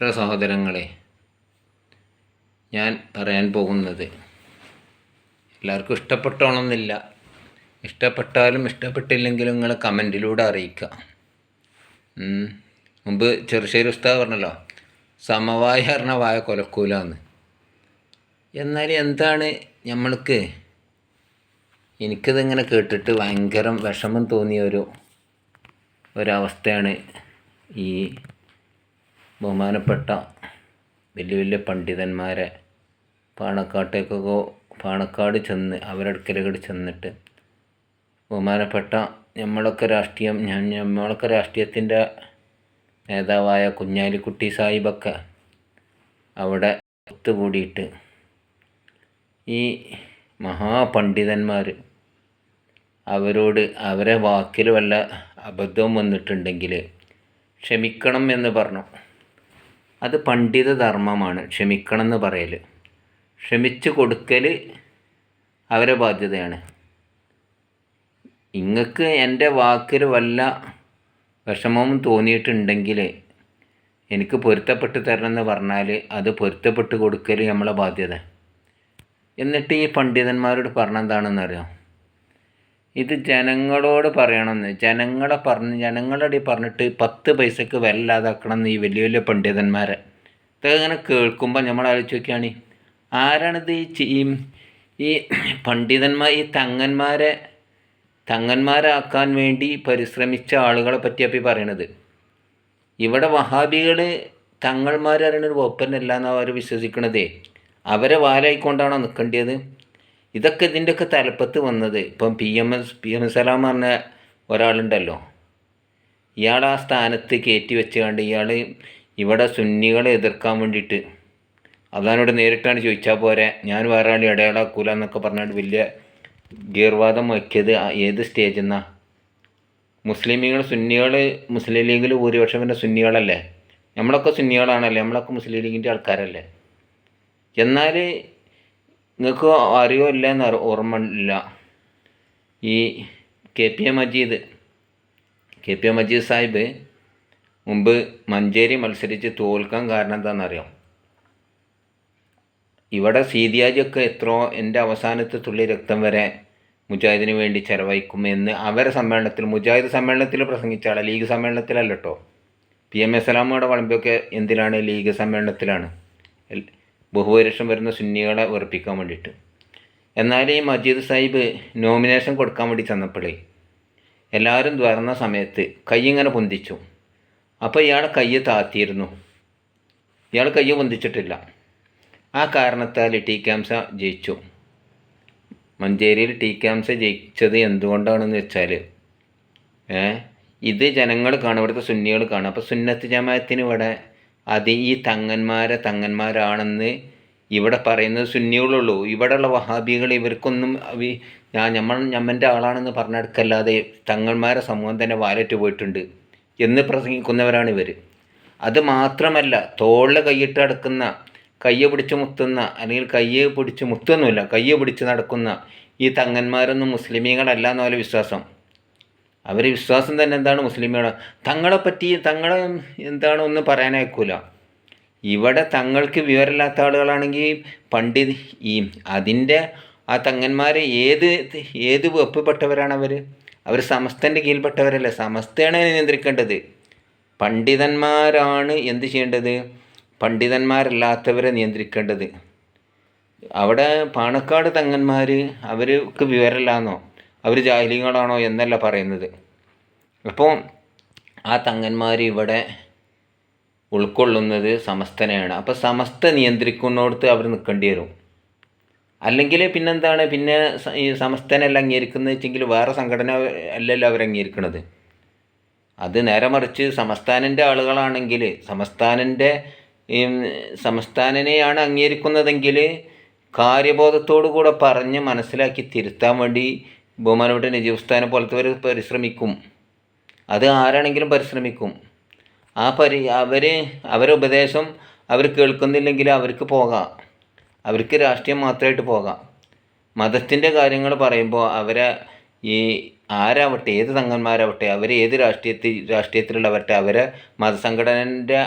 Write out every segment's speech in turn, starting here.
പ്രിയ സഹോദരങ്ങളെ ഞാൻ പറയാൻ പോകുന്നത് എല്ലാവർക്കും ഇഷ്ടപ്പെട്ടോണമെന്നില്ല ഇഷ്ടപ്പെട്ടാലും ഇഷ്ടപ്പെട്ടില്ലെങ്കിലും നിങ്ങൾ കമന്റിലൂടെ അറിയിക്കുക. മുമ്പ് ചെറുശ്ശേരി ഉസ്താദ് പറഞ്ഞല്ലോ സമവായ പറഞ്ഞ വായ കൊലക്കൂലാന്ന്. എന്നാൽ എന്താണ് നമ്മൾക്ക്? എനിക്കതിങ്ങനെ കേട്ടിട്ട് ഭയങ്കര വിഷമം തോന്നിയ ഒരു ഒരവസ്ഥയാണ് ഈ ബഹുമാനപ്പെട്ട വലിയ വലിയ പണ്ഡിതന്മാരെ പാണക്കാട്ടേക്കൊക്കെ പാണക്കാട് ചെന്ന് അവരുടെ അടുക്കലൊക്കെ ചെന്നിട്ട് ബഹുമാനപ്പെട്ട നമ്മളൊക്കെ രാഷ്ട്രീയം ഞാൻ നമ്മളൊക്കെ രാഷ്ട്രീയത്തിന്റെ നേതാവായ കുഞ്ഞാലിക്കുട്ടി സാഹിബൊക്കെ അവിടെ ഒത്തുകൂടിയിട്ട് ഈ മഹാപണ്ഡിതന്മാർ അവരോട് അവരെ വാക്കിൽ വല്ല അബദ്ധവും വന്നിട്ടുണ്ടെങ്കിൽ ക്ഷമിക്കണം എന്ന് പറഞ്ഞു. അത് പണ്ഡിത ധർമ്മമാണ് ക്ഷമിക്കണം എന്ന് പറയൽ ക്ഷമിച്ചു കൊടുക്കൽ അവരെ ബാധ്യതയാണ്. ഇങ്ങക്ക് എന്റെ വാക്കിൽ വല്ല വിഷമവും തോന്നിയിട്ടുണ്ടെങ്കിൽ എനിക്ക് പൊരുത്തപ്പെട്ട് തരണം എന്ന് പറഞ്ഞാൽ അത് പൊരുത്തപ്പെട്ട് കൊടുക്കൽ നമ്മളെ ബാധ്യത. എന്നിട്ട് ഈ പണ്ഡിതന്മാരോട് പറഞ്ഞെന്താണെന്നറിയാം? ഇത് ജനങ്ങളോട് പറയണമെന്ന്. ജനങ്ങളെ പറഞ്ഞ് ജനങ്ങളുടെ പറഞ്ഞിട്ട് പത്ത് പൈസക്ക് വല്ലാതാക്കണം എന്ന് ഈ വലിയ വലിയ പണ്ഡിതന്മാരെ. ഇതൊക്കെ ഇങ്ങനെ കേൾക്കുമ്പോൾ നമ്മൾ ആലോചിച്ച് നോക്കിയാണ് ആരാണിത് ഈ ഈ പണ്ഡിതന്മാർ ഈ തങ്ങന്മാരെ തങ്ങന്മാരാക്കാൻ വേണ്ടി പരിശ്രമിച്ച ആളുകളെ പറ്റിയപ്പോൾ ഈ പറയണത്. ഇവിടെ വഹാബികൾ തങ്ങൾമാർ അറിയണൊരു ഒപ്പനല്ല എന്നാണ് അവർ വിശ്വസിക്കണതേ. അവരെ വാലായിക്കൊണ്ടാണോ നിൽക്കേണ്ടത് ഇതൊക്കെ ഇതിന്റെയൊക്കെ തലപ്പത്ത് വന്നത്. ഇപ്പം P M S P M Salam പറഞ്ഞ ഒരാളുണ്ടല്ലോ. ഇയാൾ ആ സ്ഥാനത്ത് കയറ്റി വെച്ചുകൊണ്ട് ഇയാൾ ഇവിടെ സുന്നികളെ എതിർക്കാൻ വേണ്ടിയിട്ട്. അതാനോട് നേരിട്ടാണ് ചോദിച്ചാൽ പോരെ. ഞാൻ വേറെ ആൾ ഇടയാളാക്കൂല എന്നൊക്കെ പറഞ്ഞാൽ വലിയ ഗീർവാദം വയ്ക്കിയത് ഏത് സ്റ്റേജിൽ നിന്നാണ് മുസ്ലിമീങ്ങൾ സുന്നികൾ മുസ്ലിം ലീഗിൽ ഭൂരിപക്ഷം പിന്നെ സുന്നികളല്ലേ? നമ്മളൊക്കെ സുന്നികളാണല്ലേ? നമ്മളൊക്കെ മുസ്ലിം ലീഗിന്റെ ആൾക്കാരല്ലേ? എന്നാൽ നിങ്ങൾക്ക് അറിയോ ഇല്ല ഓർമ്മ ഇല്ല. ഈ K P A Majeed K P A Majeed Sahib മുമ്പ് മഞ്ചേരി മത്സരിച്ച് തോൽക്കാൻ കാരണം എന്താണെന്നറിയാം? ഇവിടെ സീതിയാജിയൊക്കെ എത്രയോ എന്റെ അവസാനത്തെ തുള്ളി രക്തം വരെ മുജാഹിദിന് വേണ്ടി ചെലവഴിക്കും എന്ന് അവരെ സമ്മേളനത്തിൽ മുജാഹിദ് സമ്മേളനത്തിൽ പ്രസംഗിച്ച ആളെ. ലീഗ് സമ്മേളനത്തിലല്ല പി എം എസ് സലാമയുടെ വളമ്പിയൊക്കെ എന്തിനാണ് ലീഗ് സമ്മേളനത്തിലാണ്. ബഹുഭൂരിപക്ഷം വരുന്ന സുന്നികളെ ഉറപ്പിക്കാൻ വേണ്ടിയിട്ട്. എന്നാൽ ഈ മജീദ് സാഹിബ് നോമിനേഷൻ കൊടുക്കാൻ വേണ്ടി ചെന്നപ്പോഴേ എല്ലാവരും തുറന്ന സമയത്ത് കൈ ഇങ്ങനെ പൊന്തിച്ചു. അപ്പോൾ ഇയാളെ കൈ താത്തിയിരുന്നു ഇയാൾ കൈ പൊന്തിച്ചിട്ടില്ല. ആ കാരണത്താൽ ടി ക്യാംസ ജയിച്ചു. മഞ്ചേരിയിൽ ടി ക്യാംസ ജയിച്ചത് എന്തുകൊണ്ടാണെന്ന് വെച്ചാൽ ഇത് ജനങ്ങൾ കാണും ഇവിടുത്തെ സുന്നികൾ കാണും. അപ്പോൾ സുന്നത്ത് ജമാത്തിന് ഇവിടെ അത് ഈ തങ്ങന്മാരെ തങ്ങന്മാരാണെന്ന് ഇവിടെ പറയുന്നത് സുന്നികളുള്ളൂ. ഇവിടെയുള്ള വഹാബികൾ ഇവർക്കൊന്നും ഞാൻ ഞമ്മൾ ഞമ്മന്റെ ആളാണെന്ന് പറഞ്ഞെടുക്കല്ലാതെ തങ്ങന്മാരെ സമൂഹം തന്നെ വാലറ്റ് പോയിട്ടുണ്ട് എന്ന് പ്രസംഗിക്കുന്നവരാണ് ഇവർ അത് മാത്രമല്ല തോളിൽ കൈയിട്ട് അടക്കുന്ന കയ്യെ പിടിച്ച് മുത്തുന്ന അല്ലെങ്കിൽ കയ്യെ പിടിച്ച് മുത്തൊന്നുമില്ല കയ്യെ പിടിച്ച് നടക്കുന്ന ഈ തങ്ങന്മാരൊന്നും മുസ്ലിമീങ്ങളല്ല എന്നപോലെ വിശ്വാസം. അവർ വിശ്വാസം തന്നെ എന്താണ് മുസ്ലിമുകളെ തങ്ങളെ പറ്റി തങ്ങളെ എന്താണ് ഒന്നും പറയാനയക്കൂല ഇവിടെ തങ്ങൾക്ക് വിവരമില്ലാത്ത ആളുകളാണെങ്കിൽ പണ്ഡിത് ഈ അതിന്റെ ആ തങ്ങന്മാരെ ഏത് ഏത് വെപ്പപ്പെട്ടവരാണ് അവർ അവർ സമസ്തന്റെ കീഴിൽപ്പെട്ടവരല്ലേ? സമസ്തയാണ് നിയന്ത്രിക്കേണ്ടത്. പണ്ഡിതന്മാരാണ് എന്ത് ചെയ്യേണ്ടത്? പണ്ഡിതന്മാരല്ലാത്തവരെ നിയന്ത്രിക്കേണ്ടത്. അവിടെ പാണക്കാട് തങ്ങന്മാർ അവർക്ക് വിവരമില്ലാന്നോ? അവർ ജാഹിലികളാണോ എന്നല്ല പറയുന്നത്. അപ്പോൾ ആ തങ്ങന്മാർ ഇവിടെ ഉൾക്കൊള്ളുന്നത് സമസ്തനെയാണ്. അപ്പോൾ സമസ്ത നിയന്ത്രിക്കുന്നിടത്ത് അവർ നിൽക്കേണ്ടി വരും. അല്ലെങ്കിൽ പിന്നെന്താണ്? പിന്നെ ഈ സമസ്തനല്ല അംഗീകരിക്കുന്നത് വെച്ചെങ്കിൽ വേറെ സംഘടന അല്ലല്ലോ അവർ അംഗീകരിക്കുന്നത് അത് നേരെ മറിച്ച് സംസ്ഥാനന്റെ ആളുകളാണെങ്കിൽ സംസ്ഥാനന്റെ സംസ്ഥാനനെയാണ് അംഗീകരിക്കുന്നതെങ്കിൽ കാര്യബോധത്തോടു കൂടെ പറഞ്ഞ് മനസ്സിലാക്കി തിരുത്താൻ വേണ്ടി ബഹുമാനപ്പെട്ട നജീബ് ഉസ്താനെ പോലത്തെവർ പരിശ്രമിക്കും. അത് ആരാണെങ്കിലും പരിശ്രമിക്കും. ആ പരി അവർ അവരെ ഉപദേശം അവർ കേൾക്കുന്നില്ലെങ്കിൽ അവർക്ക് പോകാം. അവർക്ക് രാഷ്ട്രീയം മാത്രമായിട്ട് പോകാം. മതത്തിന്റെ കാര്യങ്ങൾ പറയുമ്പോൾ അവരെ ഈ ആരാവട്ടെ ഏത് തങ്ങന്മാരാവട്ടെ അവർ ഏത് രാഷ്ട്രീയത്തിൽ രാഷ്ട്രീയത്തിലുള്ളവട്ടെ അവരെ മതസംഘടനന്റെ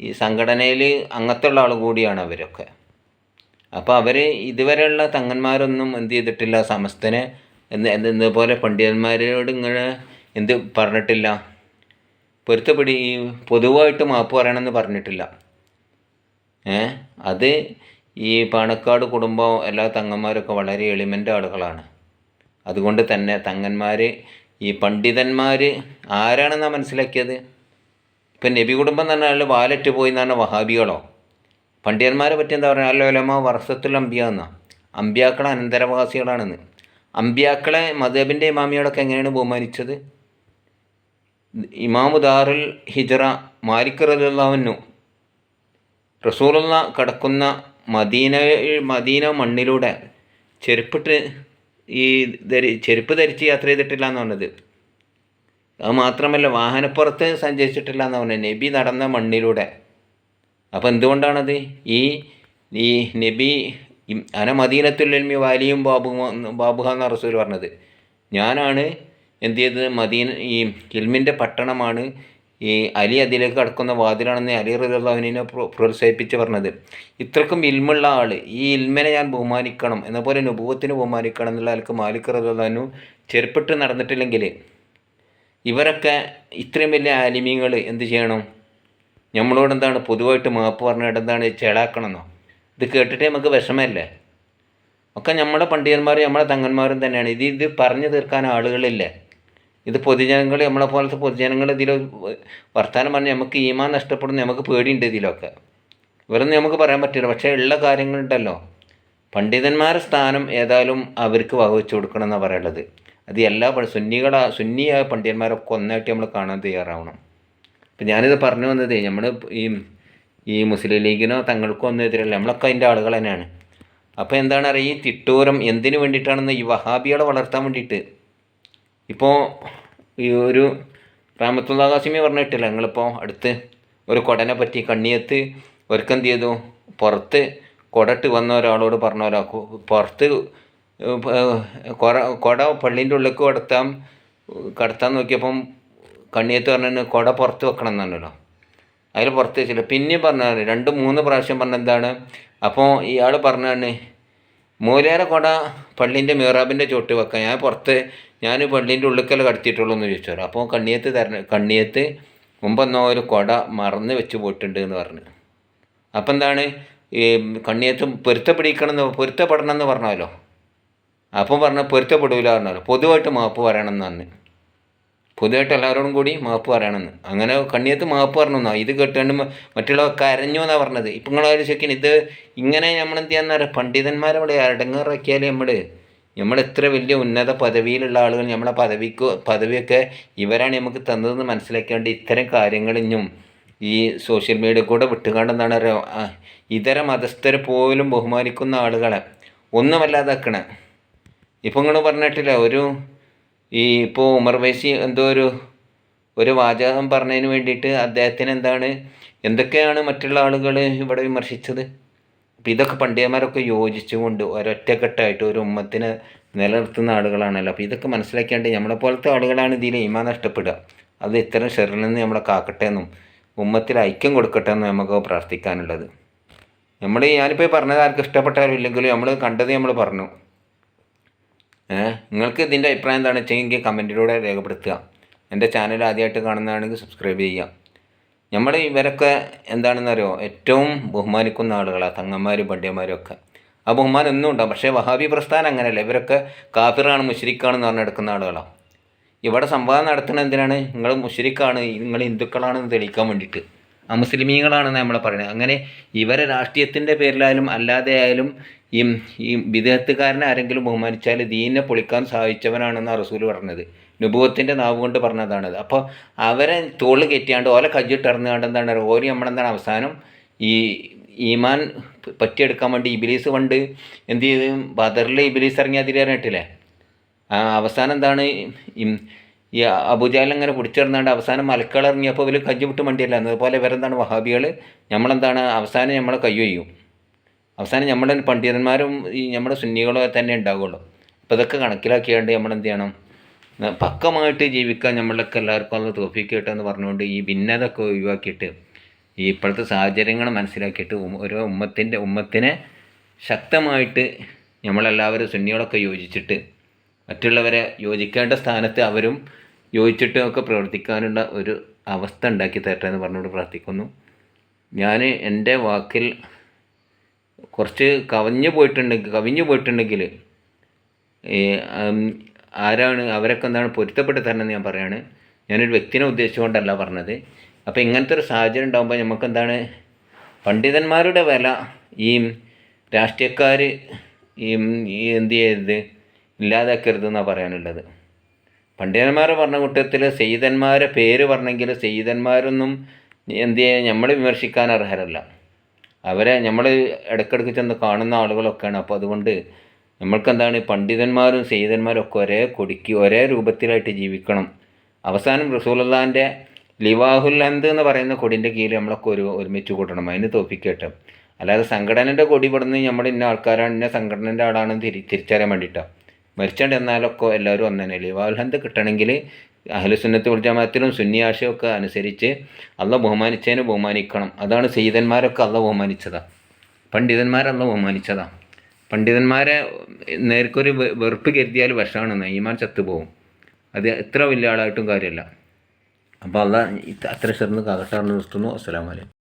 ഈ സംഘടനയിൽ അംഗത്തുള്ള ആൾ കൂടിയാണ് അവരൊക്കെ. അപ്പോൾ അവർ ഇതുവരെയുള്ള തങ്ങന്മാരൊന്നും എന്ത് ചെയ്തിട്ടില്ല സമസ്തനെ എന്ന് എന്ത് ഇതുപോലെ പണ്ഡിതന്മാരോട് ഇങ്ങനെ എന്ത് പറഞ്ഞിട്ടില്ല? പൊരുത്തപ്പെടി ഈ പൊതുവായിട്ട് മാപ്പ് പറയണമെന്ന് പറഞ്ഞിട്ടില്ല. ഏ? അത് ഈ പാണക്കാട് കുടുംബം എല്ലാ തങ്ങന്മാരൊക്കെ വളരെ എളിമന്റെ ആളുകളാണ്. അതുകൊണ്ട് തന്നെ തങ്ങന്മാർ ഈ പണ്ഡിതന്മാർ ആരാണെന്നാണ് മനസ്സിലാക്കിയത്? ഇപ്പം നബി കുടുംബം തന്നെ പറഞ്ഞാൽ വാലറ്റ് പോയി എന്നാണ് വഹാബികളോ? പണ്ഡിതന്മാരെ പറ്റി എന്താ പറയുക? അല്ലോലമ്മ വർഷത്തിൽ അമ്പിയ എന്നാ അമ്പിയാക്കളെ അനന്തരവാസികളാണെന്ന്. അമ്പിയാക്കളെ മദബിന്റെ ഇമാമിയോടൊക്കെ എങ്ങനെയാണ് ബഹുമാനിച്ചത്? ഇമാമു ദാറുൽ ഹിജറ മാലിക് റലിള്ളാവുന്നു റസൂലുള്ള കടക്കുന്ന മദീന മദീന മണ്ണിലൂടെ ചെരുപ്പിട്ട് ഈ ധരി ചെരുപ്പ് ധരിച്ച് യാത്ര ചെയ്തിട്ടില്ല എന്ന് പറഞ്ഞത്. അത് മാത്രമല്ല വാഹനപ്പുറത്ത് സഞ്ചരിച്ചിട്ടില്ല എന്ന് പറഞ്ഞത്. നബി നടന്ന മണ്ണിലൂടെ. അപ്പോൾ എന്തുകൊണ്ടാണത്? ഈ ഈ നബി അന മദീനത്തുല്ലൽമി വാലിയും ബാബു ബാബുഹ എന്ന റസൂൽ പറഞ്ഞത്. ഞാനാണ് എന്ത് ചെയ്തത്? മദീന ഈ ഇൽമിന്റെ പട്ടണമാണ് ഈ അലി അതിലേക്ക് കടക്കുന്ന വാതിലാണെന്ന് അലി റഹ്ലാഹുവിനെ പ്രോത്സാഹിപ്പിച്ച് പറഞ്ഞത്. ഇത്രക്കും ഇൽമുള്ള ആൾ ഈ ഇൽമിനെ ഞാൻ ബഹുമാനിക്കണം. എന്ന പോലെ നുപൂവത്തിന് ബഹുമാനിക്കണം എന്നുള്ള ആൾക്ക് മാലിക് റഹ്ലാഹു ചെരുപ്പിട്ട് നടന്നിട്ടില്ലെങ്കിൽ ഇവരൊക്കെ ഇത്രയും വലിയ ആലിമീങ്ങൾ എന്ത് ചെയ്യണം? നമ്മളോട് എന്താണ് പൊതുവായിട്ട് മാപ്പ് പറഞ്ഞിട്ട് എന്താണ് ചേളാക്കണമെന്നോ ഇത് കേട്ടിട്ട് നമുക്ക് വിഷമല്ലേ? ഒക്കെ നമ്മുടെ പണ്ഡിതന്മാരും നമ്മളെ തങ്ങന്മാരും തന്നെയാണ്. ഇത് ഇത് പറഞ്ഞു തീർക്കാൻ ആളുകളില്ലേ. ഇത് പൊതുജനങ്ങൾ നമ്മളെ പോലത്തെ പൊതുജനങ്ങൾ ഇതിൽ വർത്തമാനം പറഞ്ഞ് നമുക്ക് ഈമാൻ നഷ്ടപ്പെടുന്നു നമുക്ക് പേടിയുണ്ട് ഇതിലൊക്കെ. ഇവരൊന്നും നമുക്ക് പറയാൻ പറ്റില്ല. പക്ഷേ ഉള്ള കാര്യങ്ങളുണ്ടല്ലോ പണ്ഡിതന്മാരുടെ സ്ഥാനം ഏതായാലും അവർക്ക് വകവെച്ച് കൊടുക്കണം എന്നാണ് പറയുള്ളത് അത് എല്ലാ സുന്നികളാ സുന്നിയായ പണ്ഡിതന്മാരൊക്കെ ഒന്നായിട്ട് നമ്മൾ കാണാൻ തയ്യാറാവണം. ഇപ്പം ഞാനിത് പറഞ്ഞു വന്നത് നമ്മൾ ഈ ഈ മുസ്ലിം ലീഗിനോ തങ്ങൾക്കോ ഒന്നും എതിരല്ല. നമ്മളൊക്കെ അതിന്റെ ആളുകൾ തന്നെയാണ്. അപ്പോൾ എന്താണ് അറിയുക ഈ തിട്ടൂരം എന്തിനു വേണ്ടിയിട്ടാണെന്ന് ഈ വഹാബികളെ വളർത്താൻ വേണ്ടിയിട്ട്. ഇപ്പോൾ ഈ ഒരു റാമത്തുള്ള കാസിമി പറഞ്ഞിട്ടില്ല. ഞങ്ങളിപ്പോൾ അടുത്ത് ഒരു കൊടനെ പറ്റി കണ്ണിയത്ത് ഒരുക്കെന്ത് ചെയ്തു. പുറത്ത് കൊടട്ട് വന്ന ഒരാളോട് പറഞ്ഞ ഒരാൾക്ക് പുറത്ത് കൊട പള്ളീന്റെ ഉള്ളിലേക്ക് കടത്താം കടത്താൻ നോക്കിയപ്പം കണ്ണിയത്ത് പറഞ്ഞു കൊട പുറത്ത് വെക്കണം എന്നല്ലോ അതിൽ പുറത്ത് വെച്ചില്ല പിന്നെയും പറഞ്ഞാണ് രണ്ട് മൂന്ന് പ്രാവശ്യം പറഞ്ഞെന്താണ് അപ്പോൾ ഇയാൾ പറഞ്ഞാണ് മൂലേര കൊട പള്ളീന്റെ മിറാബിന്റെ ചോട്ട് വെക്കാം ഞാൻ പുറത്ത് ഞാൻ പള്ളീന്റെ ഉള്ളിക്കൽ കടത്തിയിട്ടുള്ളൂ എന്ന് ചോദിച്ചു അപ്പോൾ കണ്ണിയത്ത് തരണ കണ്ണിയത്ത് മുമ്പെന്നോ ഒരു കൊട മറന്ന് വെച്ച് പോയിട്ടുണ്ട് എന്ന് പറഞ്ഞു. അപ്പം എന്താണ്? ഈ കണ്ണിയത്ത് പൊരുത്തപ്പെടിക്കണം എന്ന് പൊരുത്തപ്പെടണം എന്ന് പറഞ്ഞാലോ? അപ്പം പറഞ്ഞ പൊരുത്തപ്പെടില്ല പറഞ്ഞാലോ? പൊതുവായിട്ട് മാപ്പ് പറയണം എന്ന് പറഞ്ഞു പൊതുവായിട്ട് എല്ലാവരോടും കൂടി മാപ്പ് പറയണമെന്ന്. അങ്ങനെ കണ്ണിയത്ത് മാപ്പ് പറഞ്ഞു ഇത് കേട്ടുകൊണ്ട് മറ്റുള്ളവർ കരഞ്ഞു എന്നാണ് പറഞ്ഞത്. ഇപ്പം നിങ്ങൾ ചെക്കിന് ഇത് ഇങ്ങനെ നമ്മൾ എന്ത് ചെയ്യാന്ന് പറയാം പണ്ഡിതന്മാരവിടെ അടങ്ങാറാക്കിയാൽ നമ്മൾ നമ്മൾ എത്ര വലിയ ഉന്നത പദവിയിലുള്ള ആളുകൾ നമ്മളെ പദവിക്ക് പദവിയൊക്കെ ഇവരാണ് നമുക്ക് തന്നതെന്ന് മനസ്സിലാക്കേണ്ട ഇത്തരം കാര്യങ്ങളിഞ്ഞും ഈ സോഷ്യൽ മീഡിയ കൂടെ വിട്ടുകാണ്ടെന്നാണ് ഇതര മതസ്ഥരെ പോലും ബഹുമാനിക്കുന്ന ആളുകളെ ഒന്നുമല്ലാതാക്കണേ. ഇപ്പം നിങ്ങൾ പറഞ്ഞിട്ടില്ല ഒരു ഈ ഇപ്പോൾ ഉമർ വൈസി എന്തോ ഒരു ഒരു വാചകം പറഞ്ഞതിന് വേണ്ടിയിട്ട് അദ്ദേഹത്തിന് എന്താണ് എന്തൊക്കെയാണ് മറ്റുള്ള ആളുകൾ ഇവിടെ വിമർശിച്ചത്? അപ്പോൾ ഇതൊക്കെ പണ്ഡിതന്മാരൊക്കെ യോജിച്ചുകൊണ്ട് ഒരൊറ്റക്കെട്ടായിട്ട് ഒരു ഉമ്മത്തിനെ നിലനിർത്തുന്ന ആളുകളാണല്ലോ. അപ്പോൾ ഇതൊക്കെ മനസ്സിലാക്കിയാണ്ട് നമ്മളെ പോലത്തെ ആളുകളാണ് ഇതിൽ ഈമാ നഷ്ടപ്പെടുക. അത് ഇത്തരം ഷെറിൽ നിന്ന് നമ്മളെ കാക്കട്ടെ എന്നും ഉമ്മത്തിൽ ഐക്യം കൊടുക്കട്ടെ എന്നും നമുക്ക് പ്രാർത്ഥിക്കാനുള്ളത്. നമ്മൾ ഞാനിപ്പോൾ പറഞ്ഞത് ആർക്കും ഇഷ്ടപ്പെട്ടാലും ഇല്ലെങ്കിലും നമ്മൾ കണ്ടത് നമ്മൾ പറഞ്ഞു. നിങ്ങൾക്ക് ഇതിന്റെ അഭിപ്രായം എന്താണെന്ന് വെച്ചെങ്കിൽ കമന്റിലൂടെ രേഖപ്പെടുത്തുക. എന്റെ ചാനൽ ആദ്യമായിട്ട് കാണുന്നതാണെങ്കിൽ സബ്സ്ക്രൈബ് ചെയ്യുക. നമ്മൾ ഇവരൊക്കെ എന്താണെന്നറിയോ? ഏറ്റവും ബഹുമാനിക്കുന്ന ആളുകളാണ് തങ്ങന്മാരും പണ്ഡിയന്മാരും ഒക്കെ. ആ ബഹുമാനം ഒന്നും ഉണ്ടാവും പക്ഷേ വഹാബി പ്രസ്ഥാനം അങ്ങനെയല്ല. ഇവരൊക്കെ കാഫിറാണ് മുഷരിക്കാണെന്ന് പറഞ്ഞെടുക്കുന്ന ആളുകളാണ് ഇവിടെ സംവാദം നടത്തുന്നത് എന്തിനാണ്? നിങ്ങൾ മുഷരിക്കാണ് നിങ്ങൾ ഹിന്ദുക്കളാണെന്ന് തെളിയിക്കാൻ വേണ്ടിയിട്ട്. ആ മുസ്ലിമീങ്ങളാണെന്ന് നമ്മൾ പറയുന്നത്. അങ്ങനെ ഇവരെ രാഷ്ട്രീയത്തിന്റെ പേരിലായാലും അല്ലാതെ ആയാലും ഈ ഈ വിദേഹത്തുകാരനെ ആരെങ്കിലും ബഹുമാനിച്ചാൽ ദീനെ പൊളിക്കാൻ സാധിച്ചവനാണെന്ന് റസൂൽ പറഞ്ഞത്. നുഭവത്തിന്റെ നാവ് കൊണ്ട് പറഞ്ഞതാണത്. അപ്പോൾ അവരെ തോൾ കയറ്റിയാണ്ട് ഓല കജ്ജിട്ടിറങ്ങാണ്ട് എന്താണ്? ഓരി നമ്മളെന്താണ് അവസാനം ഈ ഈമാൻ പറ്റിയെടുക്കാൻ വേണ്ടി ഇബിലീസ് പണ്ട് എന്ത് ചെയ്ത്? ബദറിൽ ഇബിലീസ് ഇറങ്ങി അതിലേറിയിട്ടില്ലേ ആ അവസാനം എന്താണ്? ഈ- അബുജാലിൽ അങ്ങനെ പിടിച്ചിറന്നാണ്ട് അവസാനം മലക്കൾ ഇറങ്ങിയപ്പോൾ ഇവർ കജ്ജ് വിട്ട് മണ്ടിയല്ല? അതുപോലെ ഇവരെന്താണ് വഹാബികൾ നമ്മളെന്താണ്? അവസാനം നമ്മളെ കയ്യു ചെയ്യും അവസാനം നമ്മുടെ പണ്ഡിതന്മാരും ഈ നമ്മുടെ സുന്നികളും തന്നെ ഉണ്ടാവുള്ളൂ. അപ്പോൾ ഇതൊക്കെ കണക്കിലാക്കിയാണ്ട് നമ്മൾ എന്ത് ചെയ്യണം പക്കമായിട്ട് ജീവിക്കാൻ നമ്മളൊക്കെ എല്ലാവർക്കും അത് തോഫിക്ക് കിട്ടുമെന്ന് പറഞ്ഞുകൊണ്ട് ഈ ഭിന്നത ഒക്കെ ഒഴിവാക്കിയിട്ട് ഈ ഇപ്പോഴത്തെ സാഹചര്യങ്ങൾ മനസ്സിലാക്കിയിട്ട് ഓരോ ഉമ്മത്തിന്റെ ഉമ്മത്തിനെ ശക്തമായിട്ട് നമ്മളെല്ലാവരും സുന്നികളൊക്കെ യോജിച്ചിട്ട് മറ്റുള്ളവരെ യോജിക്കേണ്ട സ്ഥാനത്ത് അവരും യോജിച്ചിട്ടും ഒക്കെ പ്രവർത്തിക്കാനുള്ള ഒരു അവസ്ഥ ഉണ്ടാക്കി തരട്ടെ എന്ന് പറഞ്ഞുകൊണ്ട് പ്രാർത്ഥിക്കുന്നു. ഞാൻ എന്റെ വാക്കിൽ കുറച്ച് കവഞ്ഞു പോയിട്ടുണ്ടെങ്കിൽ കവിഞ്ഞു പോയിട്ടുണ്ടെങ്കിൽ ആരാണ് അവരൊക്കെ എന്താണ് പൊരുത്തപ്പെട്ട് തരണമെന്ന് ഞാൻ പറയാണ്. ഞാനൊരു വ്യക്തിനെ ഉദ്ദേശിച്ചുകൊണ്ടല്ല പറഞ്ഞത്. അപ്പോൾ ഇങ്ങനത്തെ ഒരു സാഹചര്യം ഉണ്ടാകുമ്പോൾ നമുക്ക് എന്താണ് പണ്ഡിതന്മാരുടെ വില ഈ രാഷ്ട്രീയക്കാർ ഈ എന്ത് ചെയ്യരുത് ഇല്ലാതാക്കരുതെന്നാണ് പറയാനുള്ളത്. പണ്ഡിതന്മാരെ പറഞ്ഞ കൂട്ടത്തിൽ സെയ്തന്മാരെ പേര് പറഞ്ഞെങ്കിൽ സെയ്തന്മാരൊന്നും എന്ത് ചെയ്യാൻ നമ്മൾ വിമർശിക്കാൻ അർഹരല്ല. അവരെ നമ്മൾ ഇടയ്ക്കിടയ്ക്ക് ചെന്ന് കാണുന്ന ആളുകളൊക്കെയാണ്. അപ്പോൾ അതുകൊണ്ട് നമ്മൾക്ക് എന്താണ് പണ്ഡിതന്മാരും സെയ്തന്മാരും ഒക്കെ ഒരേ കൊടിക്ക് ഒരേ രൂപത്തിലായിട്ട് ജീവിക്കണം. അവസാനം റസൂലല്ലാന്റെ ലിവാഹുൽ അന്ത് എന്ന് പറയുന്ന കൊടിന്റെ കീഴിൽ നമ്മളൊക്കെ ഒരു ഒരുമിച്ച് കൂട്ടണം. അതിന് തോപ്പിക്കട്ടെ. അല്ലാതെ സംഘടനയുടെ കൊടി ഇവിടുന്ന് നമ്മൾ ഇന്ന ആൾക്കാരാണ് ഇന്ന സംഘടനന്റെ ആളാണെന്ന് തിരി തിരിച്ചറിയാൻ വേണ്ടിയിട്ടാണ് മരിച്ചാണ്ട് എന്നാലൊക്കെ എല്ലാവരും ഒന്നേ ലിവാഹുൽ ഹന്ത് കിട്ടണമെങ്കിൽ അഹ്ലുസുന്നത്ത് ഉൽ ജമാഅത്തിലും സുന്നി ആശയമൊക്കെ അനുസരിച്ച് അള്ള ബഹുമാനിച്ചതിന് ബഹുമാനിക്കണം. അതാണ് സെയ്തന്മാരൊക്കെ അള്ള ബഹുമാനിച്ചതാണ് പണ്ഡിതന്മാരല്ല ബഹുമാനിച്ചതാണ് പണ്ഡിതന്മാരെ നേർക്കൊരു വെറുപ്പ് കരുതിയാൽ വിഷമാണ് നെയ്മാൻ ചത്തുപോകും അത് എത്ര വലിയ ആളായിട്ടും കാര്യമല്ല അപ്പോൾ അല്ല അത്ര ചെറുന്ന് കാകട്ടാണെന്ന് നിർത്തുന്നു. അസ്സലാമലൈക്കും